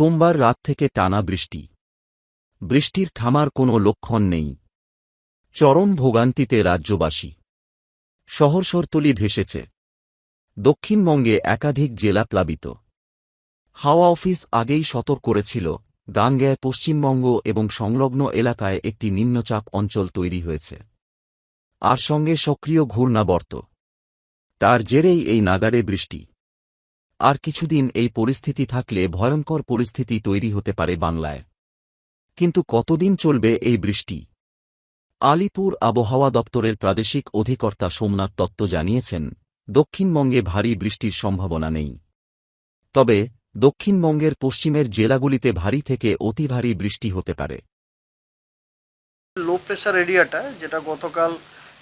সোমবার রাত থেকে টানা বৃষ্টি। বৃষ্টির থামার কোনো লক্ষণ নেই। চরম ভোগান্তিতে রাজ্যবাসী। শহরশরতলি ভেসেছে। দক্ষিণবঙ্গে একাধিক জেলা প্লাবিত। হাওয়া অফিস আগেই সতর্ক করেছিল, গাঙ্গেয় পশ্চিমবঙ্গ এবং সংলগ্ন এলাকায় একটি নিম্নচাপ অঞ্চল তৈরি হয়েছে। আর সঙ্গে সক্রিয় ঘূর্ণাবর্ত। তার জেরেই এই নাগারে বৃষ্টি। আর কিছুদিন এই পরিস্থিতি থাকলে ভয়ঙ্কর পরিস্থিতি তৈরি হতে পারে বাংলায়। কিন্তু কতদিন চলবে এই বৃষ্টি? আলিপুর আবহাওয়া দপ্তরের প্রাদেশিক অধিকর্তা সোমনাথ দত্ত জানিয়েছেন, দক্ষিণবঙ্গে ভারী বৃষ্টির সম্ভাবনা নেই। তবে দক্ষিণবঙ্গের পশ্চিমের জেলাগুলিতে ভারী থেকে অতি ভারী বৃষ্টি হতে পারে। লো প্রেসার এরিয়াটা, যেটা গতকাল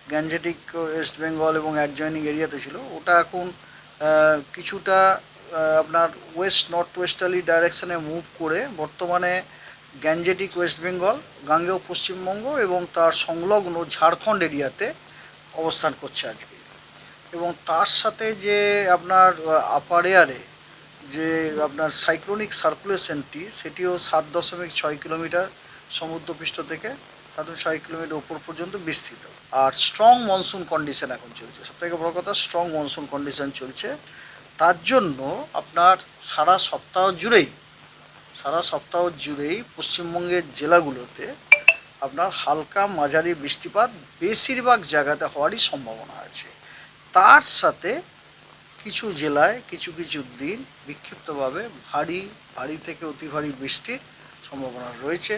গ্যাঞ্জেটিক ওয়েস্ট বেঙ্গল এবং অ্যাডজয়নিং এরিয়াতে ছিল, ওটা এখন কিছুটা আপনার ওয়েস্ট, নর্থ ওয়েস্টার্লি ডাইরেকশানে মুভ করে বর্তমানে গ্যাঞ্জেটিক ওয়েস্ট বেঙ্গল, গাঙ্গেয় পশ্চিমবঙ্গ এবং তার সংলগ্ন ঝাড়খণ্ড এরিয়াতে অবস্থান করছে আজকে। এবং তার সাথে যে আপনার আপার এয়ারে যে আপনার সাইক্লোনিক সার্কুলেশনটি সেটিও সাত দশমিক ছয় কিলোমিটার সমুদ্রপৃষ্ঠ থেকে সাত ছয় কিলোমিটার উপর পর্যন্ত বিস্তৃত। আর স্ট্রং মনসুন কন্ডিশন এখন চলছে। সবথেকে বড় কথা স্ট্রং মনসুন কন্ডিশন চলছে। তার জন্য আপনার সারা সপ্তাহ জুড়েই, সারা সপ্তাহ জুড়েই পশ্চিমবঙ্গের জেলাগুলোতে আপনার হালকা মাঝারি বৃষ্টিপাত বেশিরভাগ জায়গাতে হওয়ারই সম্ভাবনা আছে। তার সাথে কিছু জেলায় কিছু কিছু দিন বিক্ষিপ্তভাবে ভারী ভারী থেকে অতি ভারী বৃষ্টির সম্ভাবনা রয়েছে।